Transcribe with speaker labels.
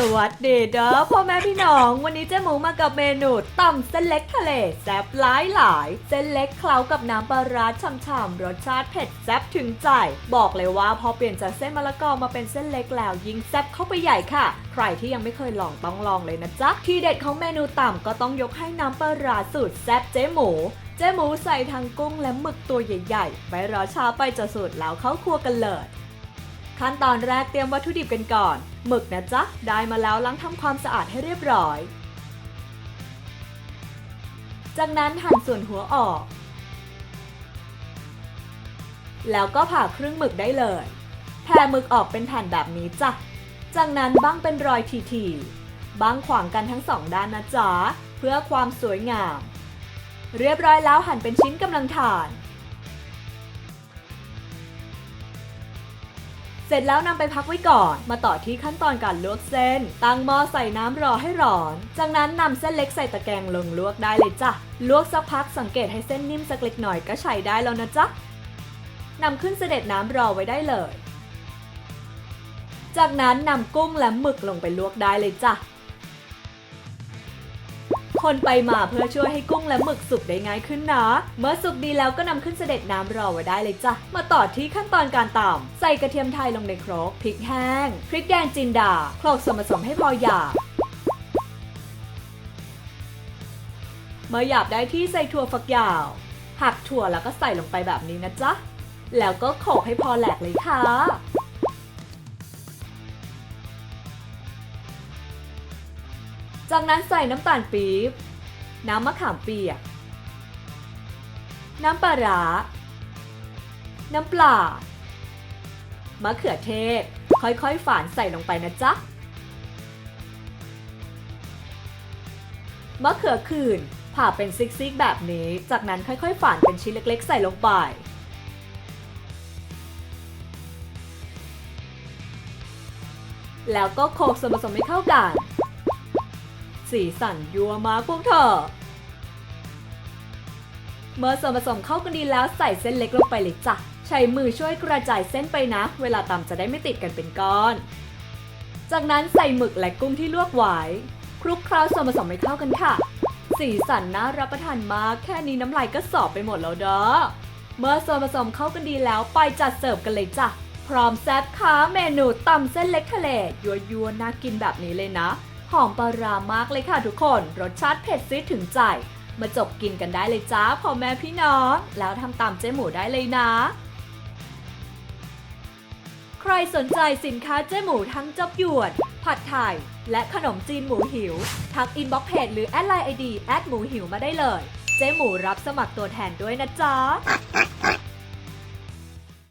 Speaker 1: สวัสดีเด้อพ่อแม่พี่น้อง วันนี้เจ๊หมูมากับเมนูต่ำเส้นเล็กทะเลแซ่บหลายหลายเส้นเล็กเคล้ากับน้ำปลาร้าช่ำๆรสชาติเผ็ดแซ่บถึงใจ บอกเลยว่าพอเปลี่ยนจากเส้นมะละกอมาเป็นเส้นเล็กแล้วยิ่งแซ่บเข้าไปใหญ่ค่ะ ใครที่ยังไม่เคยลองต้องลองเลยนะจ๊ะที่เด็ดของเมนูต่ำก็ต้องยกให้น้ำปลาร้าสูตรแซ่บเจ๊หมูเจ๊หมูใส่ทั้งกุ้งและหมึกตัวใหญ่ๆไปรอช้าไปจะสูตรแล้วเข้าครัวกันเลย ขั้นตอนแรกเตรียมวัตถุดิบกันก่อน หมึกนะจ๊ะ ได้มาแล้วล้างทำความสะอาดให้เรียบร้อย จากนั้นหั่นส่วนหัวออก แล้วก็ผ่าครึ่งหมึกได้เลย แผ่หมึกออกเป็นแผ่นแบบนี้จ้ะ จากนั้นบ้างเป็นรอยทีๆบ้างขวางกันทั้งสองด้านนะจ๊ะ เพื่อความสวยงาม เรียบร้อยแล้วหั่นเป็นชิ้นกำลังทาน เสร็จแล้วนำไปพักไว้ก่อน มาต่อที่ขั้นตอนการลวกเส้น ตั้งหม้อใส่น้ำรอให้ร้อน จากนั้นนำเส้นเล็กใส่ตะแกรงลงลวกได้เลยจ้ะ ลวกสักพักสังเกตให้เส้นนิ่มสักเล็กหน่อยก็ใช้ได้แล้วนะจ๊ะนำขึ้นเสด็จน้ำรอไว้ได้เลย จากนั้นนำกุ้งและหมึกลงไปลวกได้เลยจ้ะ คนไปมาเพื่อช่วยให้กุ้งและหมึกสุกได้ง่ายขึ้นนะ เมื่อสุกดีแล้วก็นำขึ้นเสด็จน้ำรอไว้ได้เลยจ้ะ มาต่อที่ขั้นตอนการตำใส่กระเทียมไทยลงในครกพริกแห้งพริกแดงจินดาโขลกส่วนผสมให้พอหยาบเมื่อหยาบได้ที่ใส่ถั่วฝักยาว หักถั่วแล้วก็ใส่ลงไปแบบนี้นะจ๊ะ แล้วก็โขลกให้พอแหลกเลยค่ะ จากนั้นใส่น้ำตาลปี๊บ น้ำมะขามเปียก น้ำปลาร้า น้ำปลามะเขือเทศ ค่อยๆ ฝานใส่ลงไปนะจ๊ะ มะเขือขื่นผ่าเป็นซิกๆ แบบนี้ จากนั้นค่อยๆ ฝานเป็นชิ้นเล็กๆ ใส่ลงไป แล้วก็โขลกส่วนผสมให้เข้ากัน สีสันยัวมากพวกเธอ เมื่อส่วนผสมเข้ากันดีแล้วใส่เส้นเล็กลงไปเลยจ้ะ ใช้มือช่วยกระจายเส้นไปนะ เวลาตำจะได้ไม่ติดกันเป็นก้อน จากนั้นใส่หมึกและกุ้งที่ลวกไว้คลุกเคล้าส่วนผสมให้เข้ากันค่ะ สีสันน่ารับประทานมาก แค่นี้น้ำลายก็สอบไปหมดแล้วเด้อ เมื่อส่วนผสมเข้ากันดีแล้วไปจัดเสิร์ฟกันเลยจ้ะพร้อมแซ่บค้าเมนูตำเส้นเล็กทะเลยัวยัวน่ากินแบบนี้เลยนะ หอมปลารามากเลยค่ะทุกคน รสชาติเผ็ดซีดถึงใจ มาจบกินกันได้เลยจ้าพ่อแม่พี่น้อง แล้วทำตามเจ๊หมูได้เลยนะ ใครสนใจสินค้าเจ๊หมูทั้งจับหยวน ผัดไทย และขนมจีนหมูหิว ทักอินบ็อกเพจหรือแอดไลน์ไอดีแอดหมูหิวมาได้เลย เจ๊หมูรับสมัครตัวแทนด้วยนะจ๊ะ